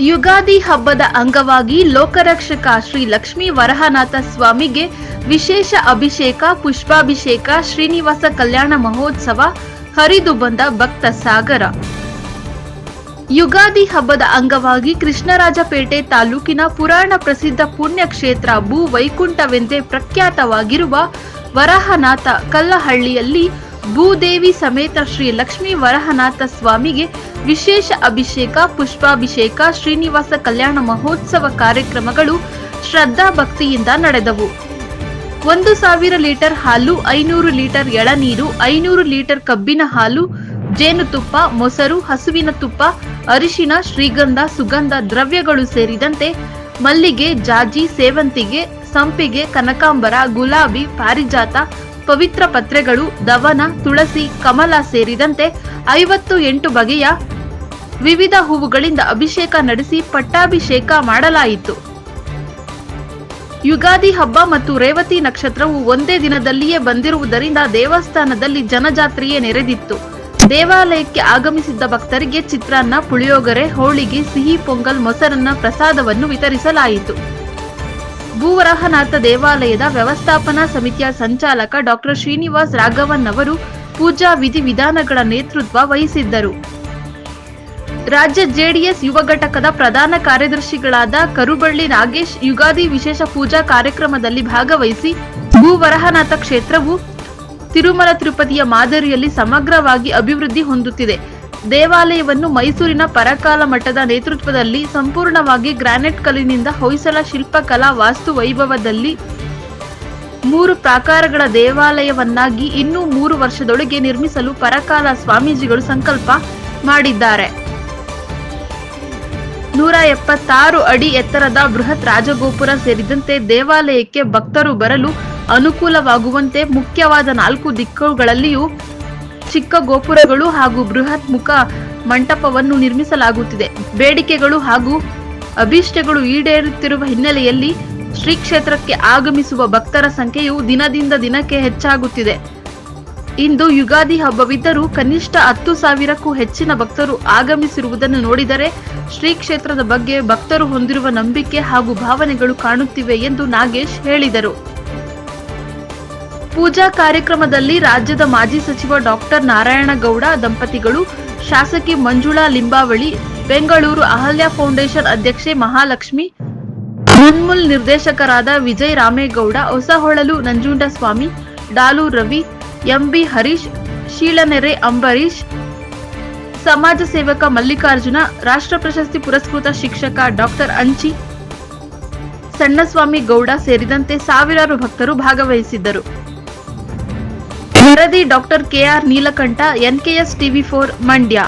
ಯುಗಾದಿ ಹಬ್ಬದ ಅಂಗವಾಗಿ ಲೋಕರಕ್ಷಕ ಶ್ರೀ ಲಕ್ಷ್ಮೀ ವರಹನಾಥ ಸ್ವಾಮಿಗೆ ವಿಶೇಷ ಅಭಿಷೇಕ, ಪುಷ್ಪಾಭಿಷೇಕ, ಶ್ರೀನಿವಾಸ ಕಲ್ಯಾಣ ಮಹೋತ್ಸವ, ಹರಿದು ಬಂದ ಭಕ್ತ ಸಾಗರ. ಯುಗಾದಿ ಹಬ್ಬದ ಅಂಗವಾಗಿ ಕೃಷ್ಣರಾಜಪೇಟೆ ತಾಲೂಕಿನ ಪುರಾಣ ಪ್ರಸಿದ್ಧ ಪುಣ್ಯಕ್ಷೇತ್ರ ಭೂ ವೈಕುಂಠವೆಂದೇ ಪ್ರಖ್ಯಾತವಾಗಿರುವ ವರಹನಾಥ ಕಲ್ಲಹಳ್ಳಿಯಲ್ಲಿ ಭೂದೇವಿ ಸಮೇತ ಶ್ರೀ ಲಕ್ಷ್ಮೀ ವರಹನಾಥ ಸ್ವಾಮಿಗೆ ವಿಶೇಷ ಅಭಿಷೇಕ, ಪುಷ್ಪಾಭಿಷೇಕ, ಶ್ರೀನಿವಾಸ ಕಲ್ಯಾಣ ಮಹೋತ್ಸವ ಕಾರ್ಯಕ್ರಮಗಳು ಶ್ರದ್ಧಾ ಭಕ್ತಿಯಿಂದ ನಡೆದವು. ಒಂದು ಸಾವಿರ ಲೀಟರ್ ಹಾಲು, ಐನೂರು ಲೀಟರ್ ಎಳನೀರು, ಐನೂರು ಲೀಟರ್ ಕಬ್ಬಿನ ಹಾಲು ಜೇನುತುಪ್ಪ ಮೊಸರು, ಹಸುವಿನ ತುಪ್ಪ, ಅರಿಶಿನ, ಶ್ರೀಗಂಧ, ಸುಗಂಧ ದ್ರವ್ಯಗಳು ಸೇರಿದಂತೆ ಮಲ್ಲಿಗೆ, ಜಾಜಿ, ಸೇವಂತಿಗೆ, ಸಂಪಿಗೆ, ಕನಕಾಂಬರ, ಗುಲಾಬಿ, ಪಾರಿಜಾತ ಪವಿತ್ರ ಪತ್ರೆಗಳು, ದವನ, ತುಳಸಿ, ಕಮಲ ಸೇರಿದಂತೆ ಐವತ್ತು ಎಂಟು ಬಗೆಯ ವಿವಿಧ ಹೂವುಗಳಿಂದ ಅಭಿಷೇಕ ನಡೆಸಿ ಪಟ್ಟಾಭಿಷೇಕ ಮಾಡಲಾಯಿತು. ಯುಗಾದಿ ಹಬ್ಬ ಮತ್ತು ರೇವತಿ ನಕ್ಷತ್ರವು ಒಂದೇ ದಿನದಲ್ಲಿಯೇ ಬಂದಿರುವುದರಿಂದ ದೇವಸ್ಥಾನದಲ್ಲಿ ಜನಜಾತ್ರೆಯೇ ನೆರೆದಿತ್ತು. ದೇವಾಲಯಕ್ಕೆ ಆಗಮಿಸಿದ್ದ ಭಕ್ತರಿಗೆ ಚಿತ್ರಾನ್ನ, ಪುಳಿಯೋಗರೆ, ಹೋಳಿಗೆ, ಸಿಹಿ, ಪೊಂಗಲ್, ಮೊಸರನ್ನ ಪ್ರಸಾದವನ್ನು ವಿತರಿಸಲಾಯಿತು. ಭೂವರಹನಾಥ ದೇವಾಲಯದ ವ್ಯವಸ್ಥಾಪನಾ ಸಮಿತಿಯ ಸಂಚಾಲಕ ಡಾಕ್ಟರ್ ಶ್ರೀನಿವಾಸ್ ರಾಘವನ್ ಅವರು ಪೂಜಾ ವಿಧಿ ವಿಧಾನಗಳ ನೇತೃತ್ವ ವಹಿಸಿದ್ದರು. ರಾಜ್ಯ ಜೆಡಿಎಸ್ ಯುವ ಘಟಕದ ಪ್ರಧಾನ ಕಾರ್ಯದರ್ಶಿಗಳಾದ ಕರುಬಳ್ಳಿ ನಾಗೇಶ್ ಯುಗಾದಿ ವಿಶೇಷ ಪೂಜಾ ಕಾರ್ಯಕ್ರಮದಲ್ಲಿ ಭಾಗವಹಿಸಿ ಭೂವರಹನಾಥ ಕ್ಷೇತ್ರವು ತಿರುಮಲ ತಿರುಪತಿಯ ಮಾದರಿಯಲ್ಲಿ ಸಮಗ್ರವಾಗಿ ಅಭಿವೃದ್ಧಿ ಹೊಂದುತ್ತಿದೆ. ದೇವಾಲಯವನ್ನು ಮೈಸೂರಿನ ಪರಕಾಲ ಮಠದ ನೇತೃತ್ವದಲ್ಲಿ ಸಂಪೂರ್ಣವಾಗಿ ಗ್ರಾನೈಟ್ ಕಲ್ಲಿನಿಂದ ಹೊಯ್ಸಳ ಶಿಲ್ಪಕಲಾ ವಾಸ್ತು ವೈಭವದಲ್ಲಿ ಮೂರು ಪ್ರಾಕಾರಗಳ ದೇವಾಲಯವನ್ನಾಗಿ ಇನ್ನೂ ಮೂರು ವರ್ಷದೊಳಗೆ ನಿರ್ಮಿಸಲು ಪರಕಾಲ ಸ್ವಾಮೀಜಿಗಳು ಸಂಕಲ್ಪ ಮಾಡಿದ್ದಾರೆ. ನೂರ ಎಪ್ಪತ್ತಾರು ಅಡಿ ಎತ್ತರದ ಬೃಹತ್ ರಾಜಗೋಪುರ ಸೇರಿದಂತೆ ದೇವಾಲಯಕ್ಕೆ ಭಕ್ತರು ಬರಲು ಅನುಕೂಲವಾಗುವಂತೆ ಮುಖ್ಯವಾದ ನಾಲ್ಕು ದಿಕ್ಕುಗಳಲ್ಲಿಯೂ ಚಿಕ್ಕ ಗೋಪುರಗಳು ಹಾಗೂ ಬೃಹತ್ ಮುಖ ಮಂಟಪವನ್ನು ನಿರ್ಮಿಸಲಾಗುತ್ತಿದೆ. ಬೇಡಿಕೆಗಳು ಹಾಗೂ ಅಭೀಷ್ಟಗಳು ಈಡೇರುತ್ತಿರುವ ಹಿನ್ನೆಲೆಯಲ್ಲಿ ಶ್ರೀ ಕ್ಷೇತ್ರಕ್ಕೆ ಆಗಮಿಸುವ ಭಕ್ತರ ಸಂಖ್ಯೆಯು ದಿನದಿಂದ ದಿನಕ್ಕೆ ಹೆಚ್ಚಾಗುತ್ತಿದೆ. ಇಂದು ಯುಗಾದಿ ಹಬ್ಬವಿದ್ದರೂ ಕನಿಷ್ಠ ಹತ್ತು ಸಾವಿರಕ್ಕೂ ಹೆಚ್ಚಿನ ಭಕ್ತರು ಆಗಮಿಸಿರುವುದನ್ನು ನೋಡಿದರೆ ಶ್ರೀ ಕ್ಷೇತ್ರದ ಬಗ್ಗೆ ಭಕ್ತರು ಹೊಂದಿರುವ ನಂಬಿಕೆ ಹಾಗೂ ಭಾವನೆಗಳು ಕಾಣುತ್ತಿವೆ ಎಂದು ನಾಗೇಶ್ ಹೇಳಿದರು. ಪೂಜಾ ಕಾರ್ಯಕ್ರಮದಲ್ಲಿ ರಾಜ್ಯದ ಮಾಜಿ ಸಚಿವ ಡಾಕ್ಟರ್ ನಾರಾಯಣಗೌಡ, ದಂಪತಿಗಳು ಶಾಸಕಿ ಮಂಜುಳಾ ಲಿಂಬಾವಳಿ, ಬೆಂಗಳೂರು ಅಹಲ್ಯ ಫೌಂಡೇಶನ್ ಅಧ್ಯಕ್ಷೆ ಮಹಾಲಕ್ಷ್ಮಿ, ಮುನ್ಮುಲ್ ನಿರ್ದೇಶಕರಾದ ವಿಜಯ್ ರಾಮೇಗೌಡ, ಹೊಸಹೊಳಲು ನಂಜುಂಡಸ್ವಾಮಿ ಡಾಲು ರವಿ, ಎಂಬಿ ಹರೀಶ್ ಶೀಲನೆರೆ ಅಂಬರೀಶ್, ಸಮಾಜ ಸೇವಕ ಮಲ್ಲಿಕಾರ್ಜುನ, ರಾಷ್ಟ್ರ ಪ್ರಶಸ್ತಿ ಪುರಸ್ಕೃತ ಶಿಕ್ಷಕ ಡಾಕ್ಟರ್ ಅಂಚಿ, ಸಣ್ಣಸ್ವಾಮಿ ಗೌಡ ಸೇರಿದಂತೆ ಸಾವಿರಾರು ಭಕ್ತರು ಭಾಗವಹಿಸಿದ್ದರು. ವರದಿ doctor KR Neelakantha NKS TV four Mandya.